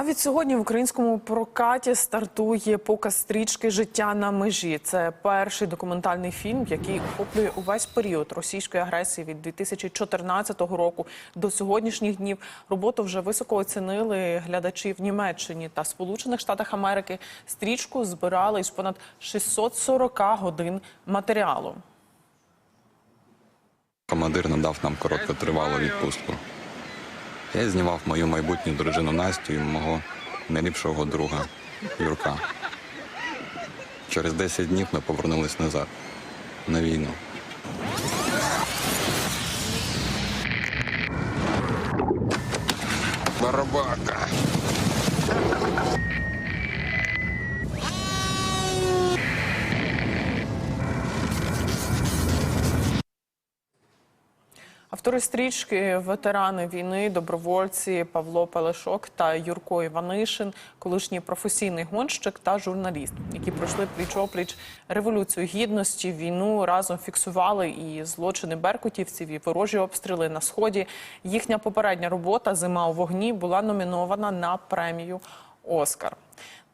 А від сьогодні в українському прокаті стартує показ стрічки Життя на межі. Це перший документальний фільм, який охоплює увесь період російської агресії від 2014 року до сьогоднішніх днів. Роботу вже високо оцінили глядачі в Німеччині та Сполучених Штатах Америки. Стрічку збирали із понад 640 годин матеріалу. Командир надав нам короткотривалу відпустку. Я знімав мою майбутню дружину Настю і мого найліпшого друга Юрка. Через 10 днів ми повернулись назад на війну. Барабака. Автори стрічки ветерани війни, добровольці Павло Пелешок та Юрко Іванишин, колишній професійний гонщик та журналіст, які пройшли пліч-опліч революцію гідності, війну разом фіксували і злочини беркутівців, і ворожі обстріли на сході. Їхня попередня робота Зима у вогні була номінована на премію Оскар.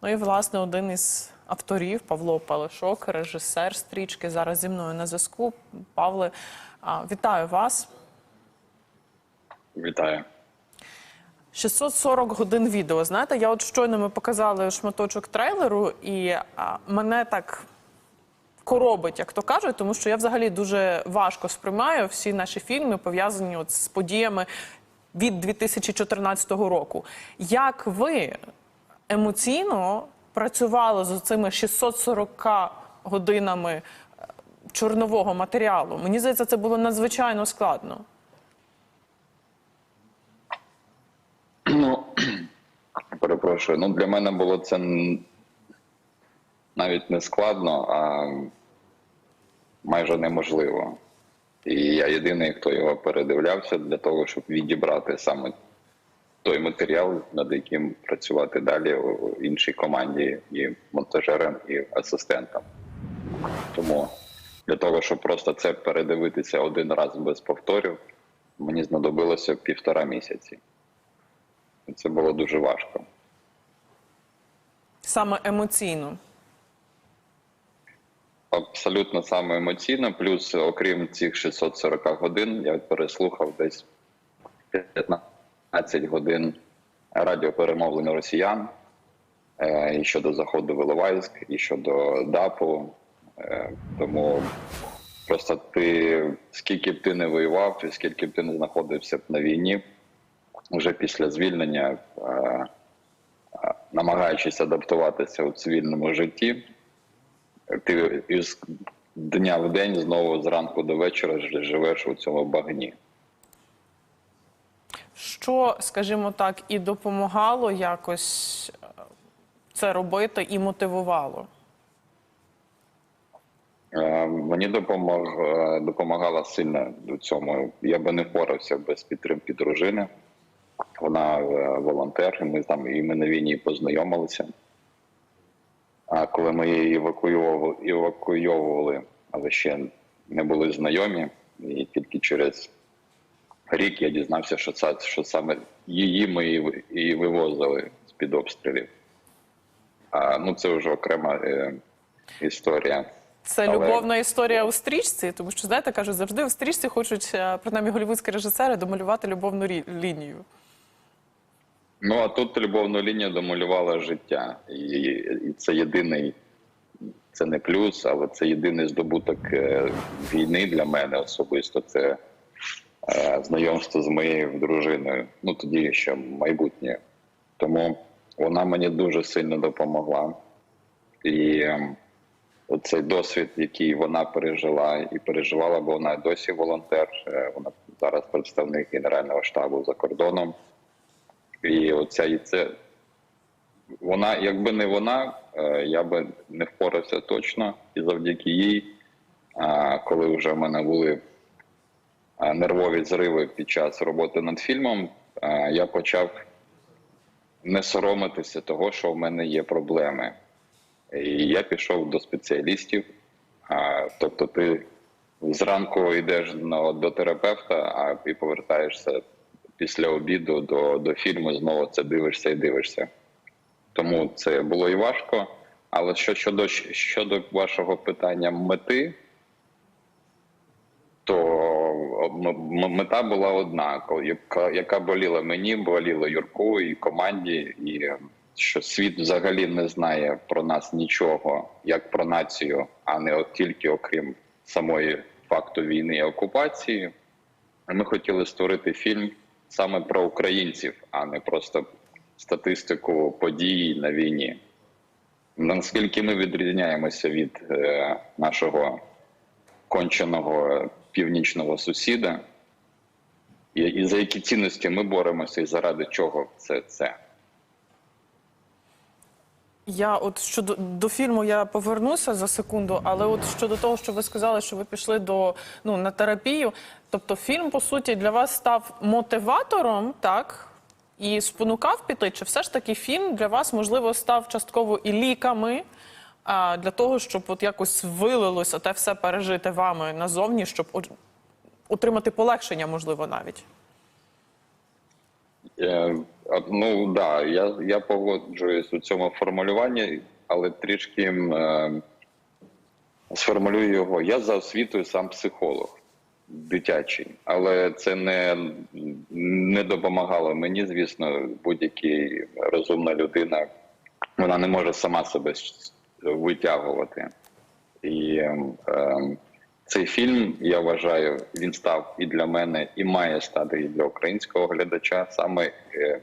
Ну і власне один із авторів Павло Пелешок, режисер стрічки, зараз зі мною на зв'язку. Павле, вітаю вас. Вітаю. 640 годин відео. Знаєте, я от щойно ми показали шматочок трейлеру, і мене так коробить, як то кажуть, тому що я взагалі дуже важко сприймаю всі наші фільми, пов'язані от з подіями від 2014 року. Як ви емоційно працювали з цими 640 годинами е, чорнового матеріалу? Мені здається, це було надзвичайно складно. Ну, перепрошую. Ну, для мене було це навіть не складно, а майже неможливо. І я єдиний, хто його передивлявся для того, щоб відібрати саме той матеріал, над яким працювати далі у іншій команді і монтажерам, і асистентам. Тому для того, щоб просто це передивитися один раз без повторів, мені знадобилося півтора місяці. Це було дуже важко. Саме емоційно. Абсолютно саме емоційно. Плюс, окрім цих 640 годин, я переслухав десь 15 годин радіоперемовлень росіян е, і щодо заходу в Іловайськ, і щодо ДАПу. Е, Тому просто ти скільки б ти не воював, і скільки б ти не знаходився б на війні, вже після звільнення, е, намагаючись адаптуватися у цивільному житті, ти із дня в день знову зранку до вечора живеш у цьому багні. Що, скажімо так, і допомагало якось е, це робити і мотивувало? Е, Мені допомог, е, допомагала сильно у цьому. Я би не впорався без підтримки дружини. Вона е, волонтер, і ми там і ми на війні познайомилися. А коли ми її евакуйовували, евакуйовували, але ще не були знайомі, і тільки через рік я дізнався, що це що саме її ми і вивозили з під обстрілів. А, ну це вже окрема е, історія. Це Але- любовна історія у стрічці, тому що знаєте, кажуть, завжди у стрічці хочуть, е, принаймні голівудські режисери, домалювати любовну лінію. Ну а тут любовну лінію домалювала життя, і, і це єдиний, це не плюс, але це єдиний здобуток е, війни для мене особисто. Це е, знайомство з моєю дружиною. Ну тоді ще майбутнє. Тому вона мені дуже сильно допомогла. І ем, оцей досвід, який вона пережила і переживала, бо вона досі волонтер. е, Вона зараз представник Генерального штабу за кордоном. І оця і це вона, якби не вона, е, я би не впорався точно. І завдяки їй, коли вже в мене були нервові зриви під час роботи над фільмом, я почав не соромитися того, що в мене є проблеми. І я пішов до спеціалістів. Тобто, ти зранку йдеш до терапевта, а і повертаєшся після обіду до, до фільму знову це дивишся і дивишся. Тому це було і важко. Але що щодо щодо вашого питання мети, то мета була одна, яка, яка боліла мені, боліла Юрку і команді, і е, що світ взагалі не знає про нас нічого, як про націю, а не от тільки окрім самої факту війни і окупації. Ми хотіли створити фільм саме про українців, а не просто статистику подій на війні. Наскільки ми відрізняємося від е, нашого конченого північного сусіда, і, і за які цінності ми боремося, і заради чого це це. Я от щодо до фільму я повернуся за секунду, але от щодо того, що ви сказали, що ви пішли до ну на терапію. Тобто, фільм по суті для вас став мотиватором, так? І спонукав піти, чи все ж таки фільм для вас можливо став частково і ліками а, для того, щоб от якось вилилося те все пережити вами назовні, щоб от- отримати полегшення, можливо, навіть. Ну да, я, я погоджуюсь у цьому формулюванні, але трішки е, сформулюю його. Я за освітою сам психолог дитячий, але це не, не допомагало мені, звісно, будь-який розумна людина. Вона не може сама себе витягувати. І е, цей фільм, я вважаю, він став і для мене, і має стати і для українського глядача саме е,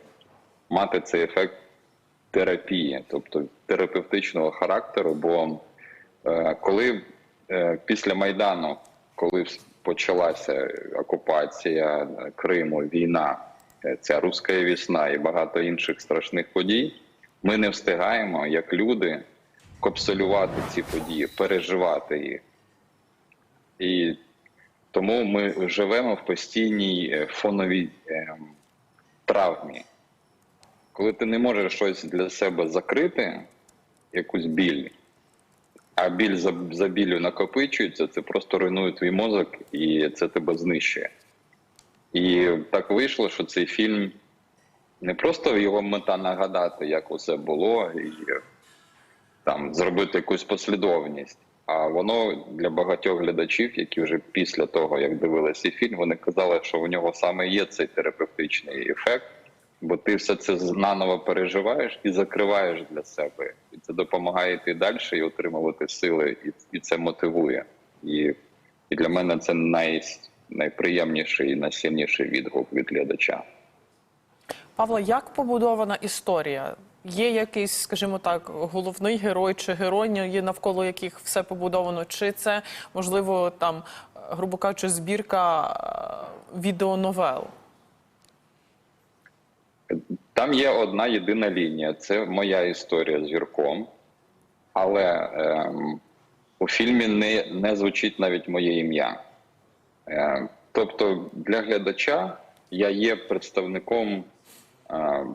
мати цей ефект терапії, тобто терапевтичного характеру. Бо е, коли е, після Майдану, коли почалася окупація е, Криму, війна, е, ця руська весна і багато інших страшних подій, ми не встигаємо як люди капсулювати ці події, переживати їх. І тому ми живемо в постійній е, фоновій е, травмі. Коли ти не можеш щось для себе закрити, якусь біль, а біль за, за біллю накопичується, це просто руйнує твій мозок і це тебе знищує. І так вийшло, що цей фільм не просто його мета нагадати, як усе було, і там зробити якусь послідовність. А воно для багатьох глядачів, які вже після того, як дивилися фільм, вони казали, що у нього саме є цей терапевтичний ефект, бо ти все це наново переживаєш і закриваєш для себе. І це допомагає йти далі і отримувати сили, і, і це мотивує. І, і для мене це най, найприємніший і найсильніший відгук від глядача. Павло, як побудована історія? Є якийсь, скажімо так, головний герой чи героїні, навколо яких все побудовано? Чи це можливо там, грубо кажучи, збірка е, відеоновел? Там є одна єдина лінія. Це моя історія з Юрком, але ем, у фільмі не, не звучить навіть моє ім'я. Е, тобто для глядача я є представником е,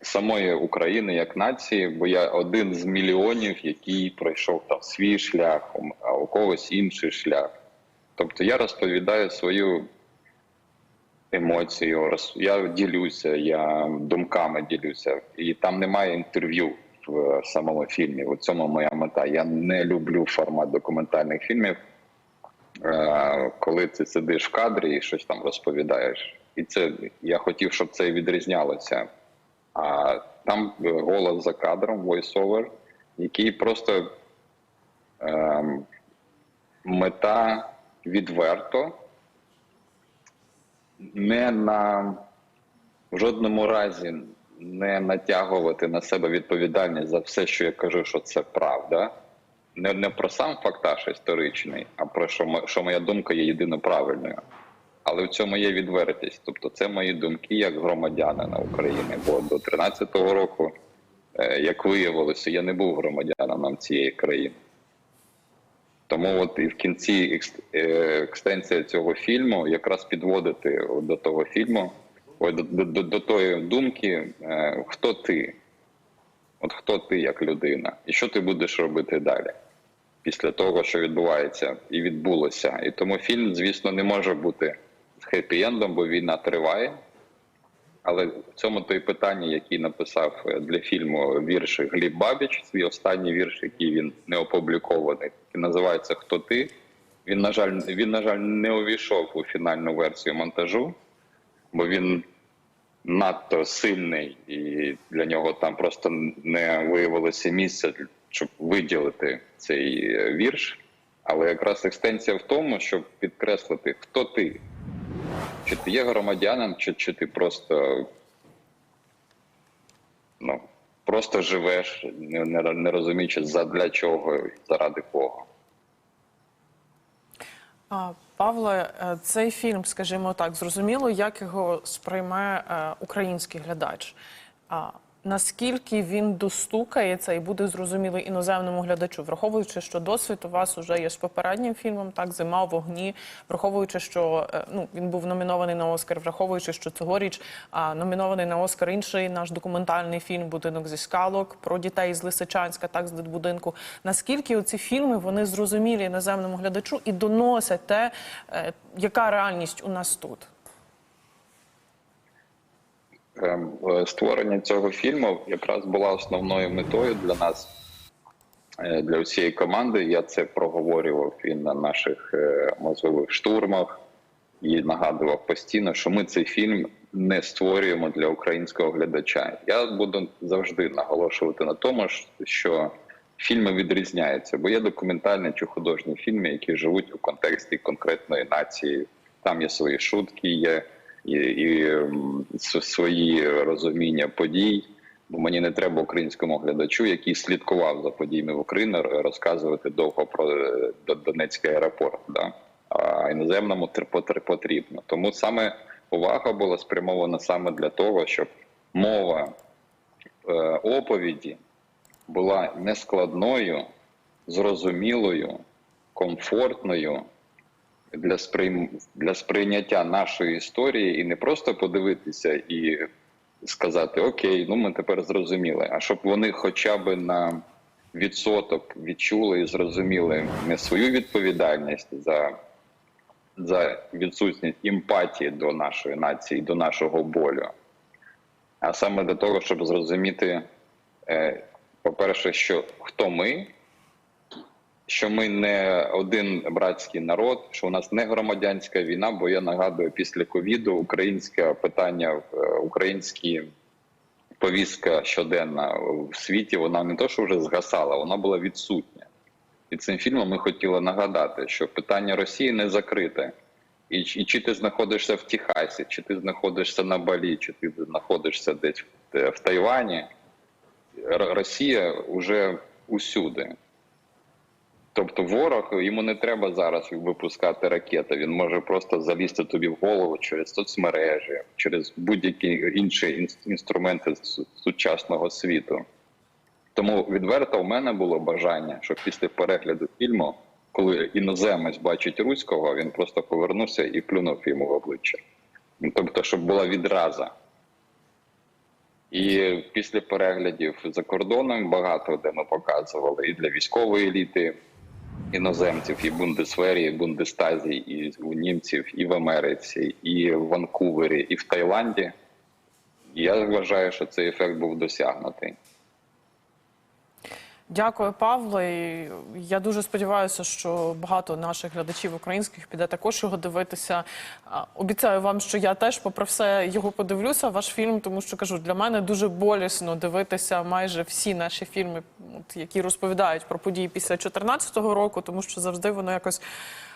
самої України як нації, бо я один з мільйонів, який пройшов там свій шлях, а у когось інший шлях. Тобто я розповідаю свою емоцію, роз- я ділюся, я думками ділюся, і там немає інтерв'ю в самому фільмі. У цьому моя мета. Я не люблю формат документальних фільмів, е, коли ти сидиш в кадрі і щось там розповідаєш. І це я хотів, щоб це відрізнялося. А там е, голос за кадром, voice-over, який просто ем, мета відверто не на в жодному разі не натягувати на себе відповідальність за все, що я кажу, що це правда. Не, не про сам фактаж історичний, а про що, що моя думка є єдино правильною. Але в цьому є відвертість. Тобто, це мої думки як громадянина України. Бо до 13-го року, е, як виявилося, я не був громадянином цієї країни. Тому от і в кінці е, екстенція цього фільму якраз підводити до того фільму, до, до, до, до тої думки, е, хто ти? От хто ти як людина, і що ти будеш робити далі після того, що відбувається і відбулося. І тому фільм, звісно, не може бути хеппі-ендом, бо війна триває. Але в цьому то й питання, який написав е, для фільму вірш Гліб Бабіч, свій останній вірш, який він не опублікований, який називається Хто ти? Він, на жаль, він, на жаль, не увійшов у фінальну версію монтажу, бо він надто сильний, і для нього там просто не виявилося місця, щоб виділити цей е, вірш. Але якраз екстенція в тому, щоб підкреслити, хто ти. Чи ти є громадянин, чи, чи ти просто ну, просто живеш, не, не, не розуміючи задля чого і заради кого. Павле, е, цей фільм, скажімо так, зрозуміло, як його сприйме е, український глядач. Наскільки він достукається і буде зрозумілий іноземному глядачу, враховуючи, що досвід у вас вже є з попереднім фільмом, так зима в вогні, враховуючи, що е, ну він був номінований на Оскар, враховуючи, що цьогоріч а, номінований на Оскар інший наш документальний фільм Будинок зі скалок про дітей з Лисичанська, так з дитбудинку. Наскільки оці фільми вони зрозумілі іноземному глядачу і доносять те, е, яка реальність у нас тут? Ем, Створення цього фільму якраз була основною метою для нас, е, для всієї команди. Я це проговорював і на наших е, можливих штурмах і нагадував постійно, що ми цей фільм не створюємо для українського глядача. Я буду завжди наголошувати на тому, що фільми відрізняються, бо є документальні чи художні фільми, які живуть у контексті конкретної нації. Там є свої шутки, є і, і свої розуміння подій. Бо мені не треба українському глядачу, який слідкував за подіями в Україні, розказувати довго про е, Донецький аеропорт. Да? А іноземному потрібно. Тому саме увага була спрямована саме для того, щоб мова е, оповіді була нескладною, зрозумілою, комфортною для сприйм... для сприйняття нашої історії і не просто подивитися і сказати Окей, ну ми тепер зрозуміли. А щоб вони хоча б на відсоток відчули і зрозуміли не свою відповідальність за, за відсутність емпатії до нашої нації, до нашого болю, а саме для того, щоб зрозуміти, е, по-перше, що хто ми, що ми не один братський народ, що у нас не громадянська війна, бо я нагадую, після ковіду українське питання, е, українські повістка щоденна в світі, вона не то, що вже згасала, вона була відсутня. І цим фільмом ми хотіли нагадати, що питання Росії не закрите. І, і чи ти знаходишся в Техасі, чи ти знаходишся на Балі, чи ти знаходишся десь в, в Тайвані, Росія вже усюди. Тобто ворог йому не треба зараз випускати ракети. Він може просто залізти тобі в голову через соцмережі, через будь-які інші інструменти сучасного світу. Тому відверто в мене було бажання, щоб після перегляду фільму, коли іноземець бачить руського, він просто повернувся і плюнув йому в обличчя. Тобто, щоб була відраза. І після переглядів за кордоном багато де ми показували і для військової еліти іноземців, і Бундесвері, і Бундестазі, і у німців, і в Америці, і в Ванкувері, і в Таїланді. Я вважаю, що цей ефект був досягнутий. Дякую, Павло. І я дуже сподіваюся, що багато наших глядачів українських піде також його дивитися. Обіцяю вам, що я теж, попри все, його подивлюся. Ваш фільм, тому що кажу, для мене дуже болісно дивитися майже всі наші фільми, які розповідають про події після 2014 року, тому що завжди воно якось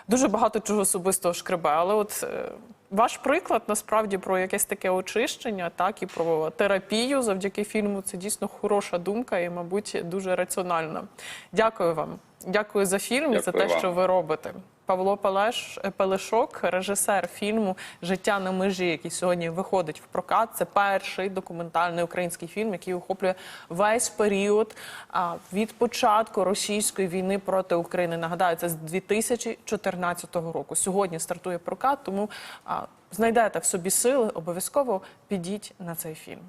дуже багато чого особистого шкребе. Але от е, ваш приклад насправді про якесь таке очищення, так і про терапію завдяки фільму. Це дійсно хороша думка і, мабуть, дуже раціональна. Дякую вам. Дякую за фільм і за те, вам. що ви робите. Павло Пелеш, Пелешок, режисер фільму Життя на межі, який сьогодні виходить в прокат. Це перший документальний український фільм, який охоплює весь період а, від початку російської війни проти України. Нагадаю, це з 2014 року. Сьогодні стартує прокат, тому а, знайдете в собі сили, обов'язково підіть на цей фільм.